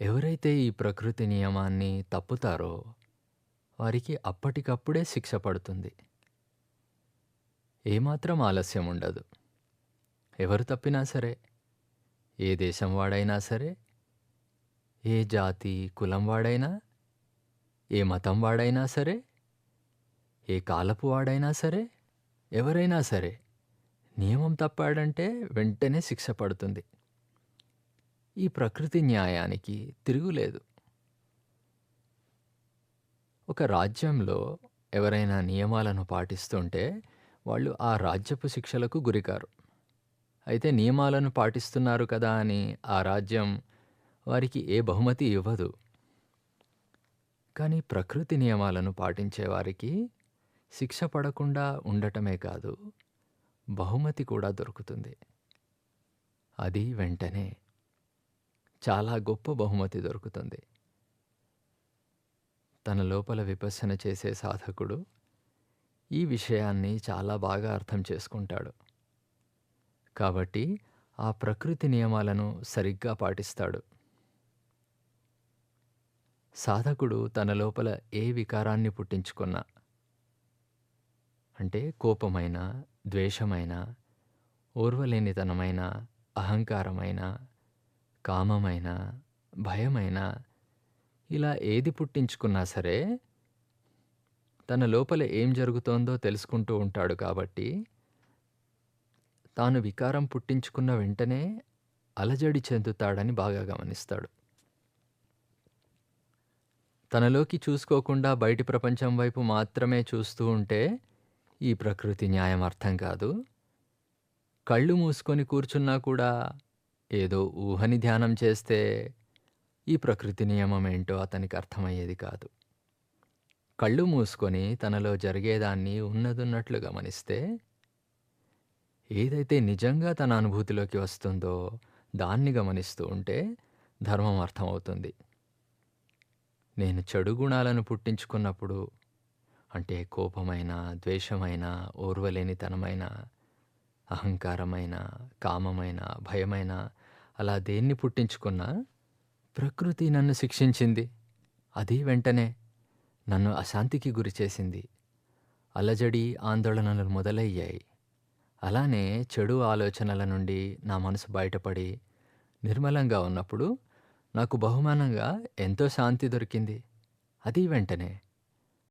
ఎవరైతే ఈ ప్రకృతి నియమాన్ని తప్పుతారో, వారికి అప్పటికప్పుడే శిక్ష పడుతుంది. ఏమాత్రం ఆలస్యం ఉండదు. ఎవరు తప్పినా సరే, ఏ దేశం వాడైనా సరే, ఏ జాతి, కులం వాడైనా, ఏ మతం వాడైనా సరే, ఏ కాలపు వాడైనా సరే, ఎవరైనా సరే, నియమం తప్పాడంటే వెంటనే శిక్ష పడుతుంది. ఈ ప్రకృతి న్యాయానికి తిరుగులేదు. ఒక రాజ్యంలో ఎవరైనా నియమాలను పాటిస్తుంటే, వాళ్ళు ఆ రాజ్యపు శిక్షలకు గురికారు. అయితే నియమాలను పాటిస్తున్నారు కదా అని ఆ రాజ్యం వారికి ఏ బహుమతి ఇవ్వదు. కానీ ప్రకృతి నియమాలను పాటించే వారికి శిక్ష పడకుండా ఉండటమే కాదు, బహుమతి కూడా దొరుకుతుంది. అది వెంటనే. చాలా గొప్ప బహుమతి దొరుకుతుంది. తన లోపల విపసన చేసే సాధకుడు ఈ విషయాన్ని చాలా బాగా అర్థం చేసుకుంటాడు. కాబట్టి ఆ ప్రకృతి నియమాలను సరిగ్గా పాటిస్తాడు. సాధకుడు తన లోపల ఏ వికారాన్ని పుట్టించుకున్నా అంటే కోపమైనా, ద్వేషమైనా, ఓర్వలేనితనమైనా, అహంకారమైనా, కామమైనా, భయమైనా ఇలా ఏది పుట్టించుకున్నా సరే, తన లోపల ఏం జరుగుతోందో తెలుసుకుంటూ ఉంటాడు కాబట్టి, తాను వికారం పుట్టించుకున్న వెంటనే అలజడి చెందుతాడని బాగా గమనిస్తాడు. తనలోకి చూసుకోకుండా బయటి ప్రపంచం వైపు మాత్రమే చూస్తూ ఉంటే ఈ ప్రకృతి న్యాయం అర్థం కాదు. కళ్ళు మూసుకొని కూర్చున్నా కూడా ఏదో ఊహని ధ్యానం చేస్తే ఈ ప్రకృతి నియమం ఏంటో అతనికి అర్థమయ్యేది కాదు. కళ్ళు మూసుకొని తనలో జరిగేదాన్ని ఉన్నదున్నట్లు గమనిస్తే, ఏదైతే నిజంగా తన అనుభూతిలోకి వస్తుందో దాన్ని గమనిస్తూ ఉంటే ధర్మం అర్థమవుతుంది. నేను చెడు గుణాలను పుట్టించుకున్నప్పుడు అంటే కోపమైన, ద్వేషమైన, ఓర్వలేనితనమైన, అహంకారమైన, కామమైన, భయమైన అలా దేన్ని పుట్టించుకున్నా ప్రకృతి నన్ను శిక్షించింది. అది వెంటనే నన్ను అశాంతికి గురిచేసింది. అలజడి, ఆందోళనలు మొదలయ్యాయి. అలానే చెడు ఆలోచనల నుండి నా మనసు బయటపడి నిర్మలంగా ఉన్నప్పుడు నాకు బహుమానంగా ఎంతో శాంతి దొరికింది. అది వెంటనే.